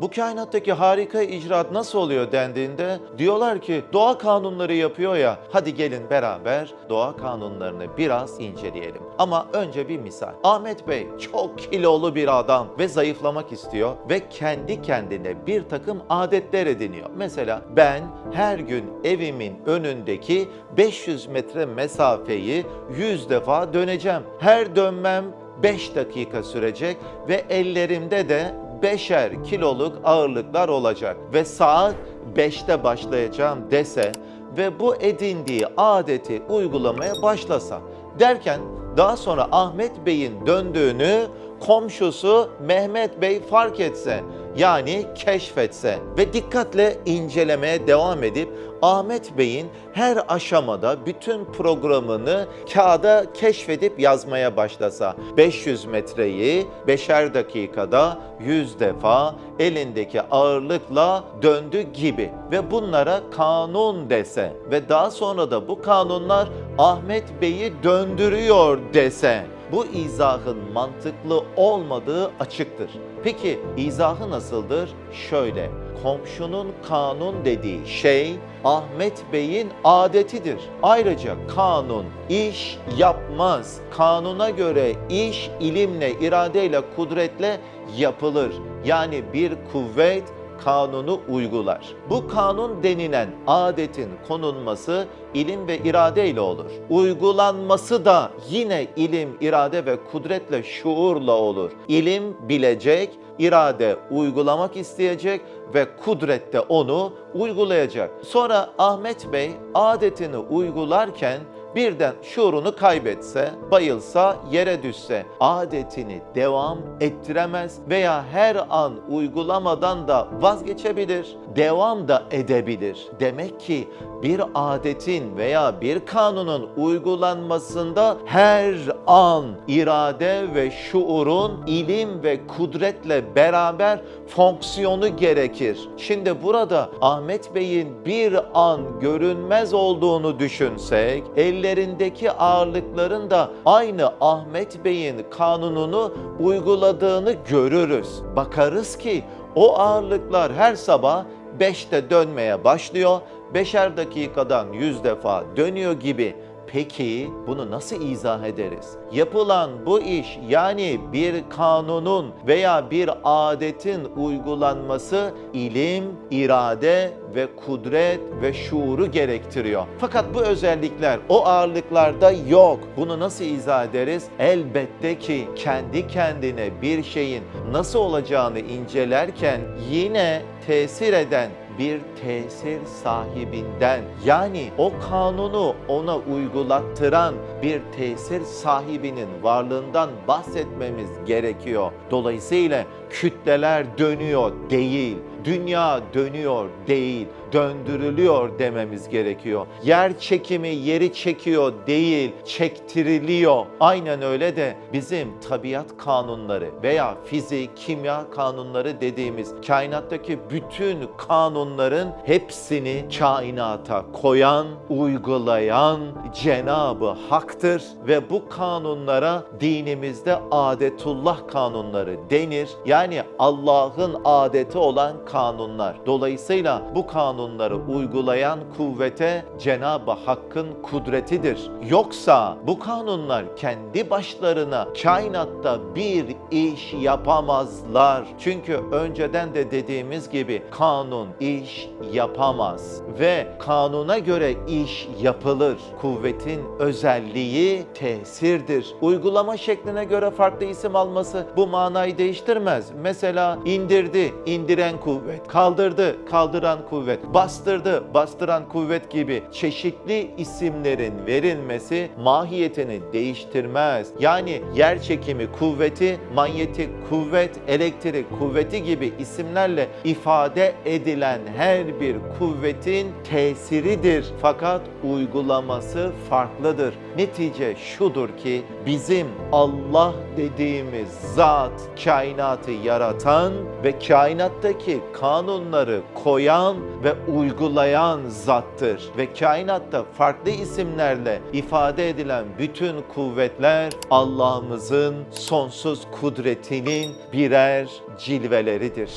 Bu kainattaki harika icraat nasıl oluyor dendiğinde diyorlar ki doğa kanunları yapıyor ya hadi gelin beraber doğa kanunlarını biraz inceleyelim. Ama önce bir misal. Ahmet Bey çok kilolu bir adam ve zayıflamak istiyor ve kendi kendine bir takım adetler ediniyor. Mesela ben her gün evimin önündeki 500 metre mesafeyi 100 defa döneceğim. Her dönmem 5 dakika sürecek ve ellerimde de beşer kiloluk ağırlıklar olacak ve saat 5'te başlayacağım dese ve bu edindiği adeti uygulamaya başlasa derken daha sonra Ahmet Bey'in döndüğünü komşusu Mehmet Bey fark etse yani keşfetse ve dikkatle incelemeye devam edip Ahmet Bey'in her aşamada bütün programını kağıda keşfedip yazmaya başlasa 500 metreyi 5'er dakikada 100 defa elindeki ağırlıkla döndü gibi ve bunlara kanun dese ve daha sonra da bu kanunlar Ahmet Bey'i döndürüyor dese bu izahın mantıklı olmadığı açıktır. Peki izahı nasıldır? Şöyle, komşunun kanun dediği şey Ahmet Bey'in adetidir. Ayrıca kanun iş yapmaz. Kanuna göre iş ilimle, iradeyle, kudretle yapılır. Yani bir kuvvet kanunu uygular. Bu kanun denilen adetin konulması ilim ve irade ile olur. Uygulanması da yine ilim, irade ve kudretle, şuurla olur. İlim bilecek, irade uygulamak isteyecek ve kudrette onu uygulayacak. Sonra Ahmet Bey adetini uygularken birden şuurunu kaybetse, bayılsa, yere düşse adetini devam ettiremez veya her an uygulamadan da vazgeçebilir, devam da edebilir. Demek ki bir adetin veya bir kanunun uygulanmasında her an irade ve şuurun ilim ve kudretle beraber fonksiyonu gerekir. Şimdi burada Ahmet Bey'in bir an görünmez olduğunu düşünsek, ellerindeki ağırlıkların da aynı Ahmet Bey'in kanununu uyguladığını görürüz. Bakarız ki o ağırlıklar her sabah 5'te dönmeye başlıyor. 5'er dakikadan 100 defa dönüyor gibi. Peki bunu nasıl izah ederiz? Yapılan bu iş yani bir kanunun veya bir adetin uygulanması ilim, irade ve kudret ve şuuru gerektiriyor. Fakat bu özellikler o ağırlıklarda yok. Bunu nasıl izah ederiz? Elbette ki kendi kendine bir şeyin nasıl olacağını incelerken yine tesir eden bir tesir sahibinden yani o kanunu ona uygulattıran bir tesir sahibinin varlığından bahsetmemiz gerekiyor. Dolayısıyla kütleler dönüyor değil, dünya dönüyor değil, döndürülüyor dememiz gerekiyor. Yer çekimi yeri çekiyor değil, çektiriliyor. Aynen öyle de bizim tabiat kanunları veya fizik, kimya kanunları dediğimiz kainattaki bütün kanunların hepsini kainata koyan, uygulayan Cenabı Hak'tır ve bu kanunlara dinimizde adetullah kanunları denir. Yani Allah'ın adeti olan kanunlar. Dolayısıyla bu kanunları uygulayan kuvvete Cenab-ı Hakk'ın kudretidir. Yoksa bu kanunlar kendi başlarına kainatta bir iş yapamazlar. Çünkü önceden de dediğimiz gibi kanun iş yapamaz ve kanuna göre iş yapılır. Kuvvetin özelliği tesirdir. Uygulama şekline göre farklı isim alması bu manayı değiştirmez. Mesela indirdi, indiren kuvvet, kaldırdı, kaldıran kuvvet, bastırdı, bastıran kuvvet gibi çeşitli isimlerin verilmesi mahiyetini değiştirmez. Yani yer çekimi kuvveti, manyetik kuvvet, elektrik kuvveti gibi isimlerle ifade edilen her bir kuvvetin tesiridir. Fakat uygulaması farklıdır. Netice şudur ki bizim Allah dediğimiz zat kainatı yaratan ve kainattaki kanunları koyan ve uygulayan zattır. Ve kainatta farklı isimlerle ifade edilen bütün kuvvetler Allah'ımızın sonsuz kudretinin birer cilveleridir.